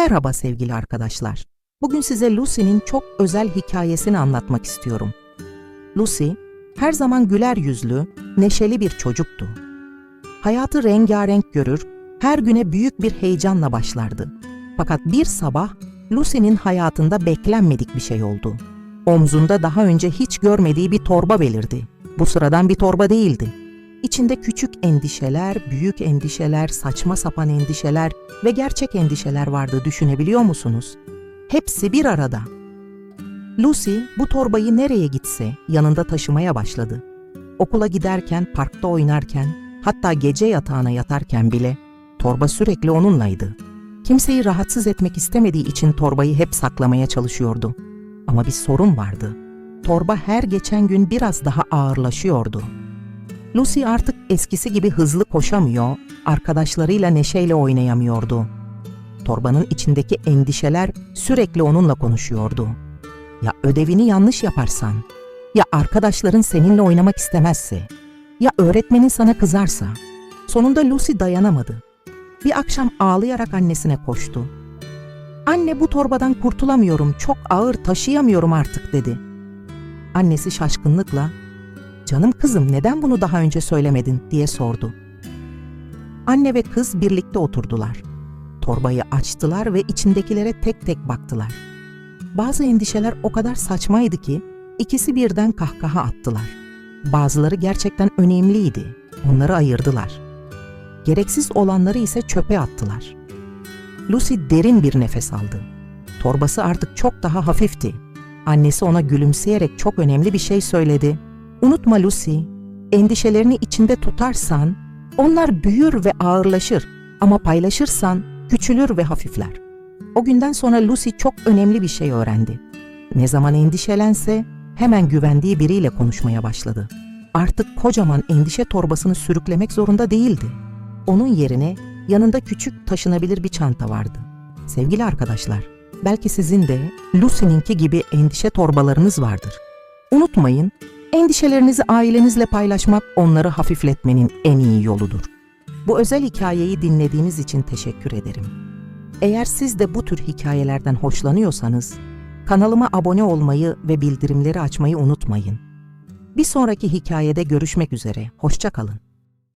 Merhaba sevgili arkadaşlar. Bugün size Lucy'nin çok özel hikayesini anlatmak istiyorum. Lucy, her zaman güler yüzlü, neşeli bir çocuktu. Hayatı rengarenk görür, her güne büyük bir heyecanla başlardı. Fakat bir sabah Lucy'nin hayatında beklenmedik bir şey oldu. Omzunda daha önce hiç görmediği bir torba belirdi. Bu sıradan bir torba değildi. İçinde küçük endişeler, büyük endişeler, saçma sapan endişeler ve gerçek endişeler vardı düşünebiliyor musunuz? Hepsi bir arada. Lucy bu torbayı nereye gitse yanında taşımaya başladı. Okula giderken, parkta oynarken, hatta gece yatağına yatarken bile torba sürekli onunlaydı. Kimseyi rahatsız etmek istemediği için torbayı hep saklamaya çalışıyordu. Ama bir sorun vardı. Torba her geçen gün biraz daha ağırlaşıyordu. Lucy artık eskisi gibi hızlı koşamıyor, arkadaşlarıyla neşeyle oynayamıyordu. Torbanın içindeki endişeler sürekli onunla konuşuyordu. Ya ödevini yanlış yaparsan, ya arkadaşların seninle oynamak istemezse, ya öğretmenin sana kızarsa. Sonunda Lucy dayanamadı. Bir akşam ağlayarak annesine koştu. Anne bu torbadan kurtulamıyorum, çok ağır taşıyamıyorum artık dedi. Annesi şaşkınlıkla Canım kızım neden bunu daha önce söylemedin diye sordu. Anne ve kız birlikte oturdular. Torbayı açtılar ve içindekilere tek tek baktılar. Bazı endişeler o kadar saçmaydı ki ikisi birden kahkaha attılar. Bazıları gerçekten önemliydi. Onları ayırdılar. Gereksiz olanları ise çöpe attılar. Lucy derin bir nefes aldı. Torbası artık çok daha hafifti. Annesi ona gülümseyerek çok önemli bir şey söyledi. Unutma Lucy, endişelerini içinde tutarsan onlar büyür ve ağırlaşır ama paylaşırsan küçülür ve hafifler. O günden sonra Lucy çok önemli bir şey öğrendi. Ne zaman endişelense hemen güvendiği biriyle konuşmaya başladı. Artık kocaman endişe torbasını sürüklemek zorunda değildi. Onun yerine yanında küçük taşınabilir bir çanta vardı. Sevgili arkadaşlar, belki sizin de Lucy'ninki gibi endişe torbalarınız vardır. Unutmayın, Endişelerinizi ailenizle paylaşmak onları hafifletmenin en iyi yoludur. Bu özel hikayeyi dinlediğiniz için teşekkür ederim. Eğer siz de bu tür hikayelerden hoşlanıyorsanız kanalıma abone olmayı ve bildirimleri açmayı unutmayın. Bir sonraki hikayede görüşmek üzere. Hoşça kalın.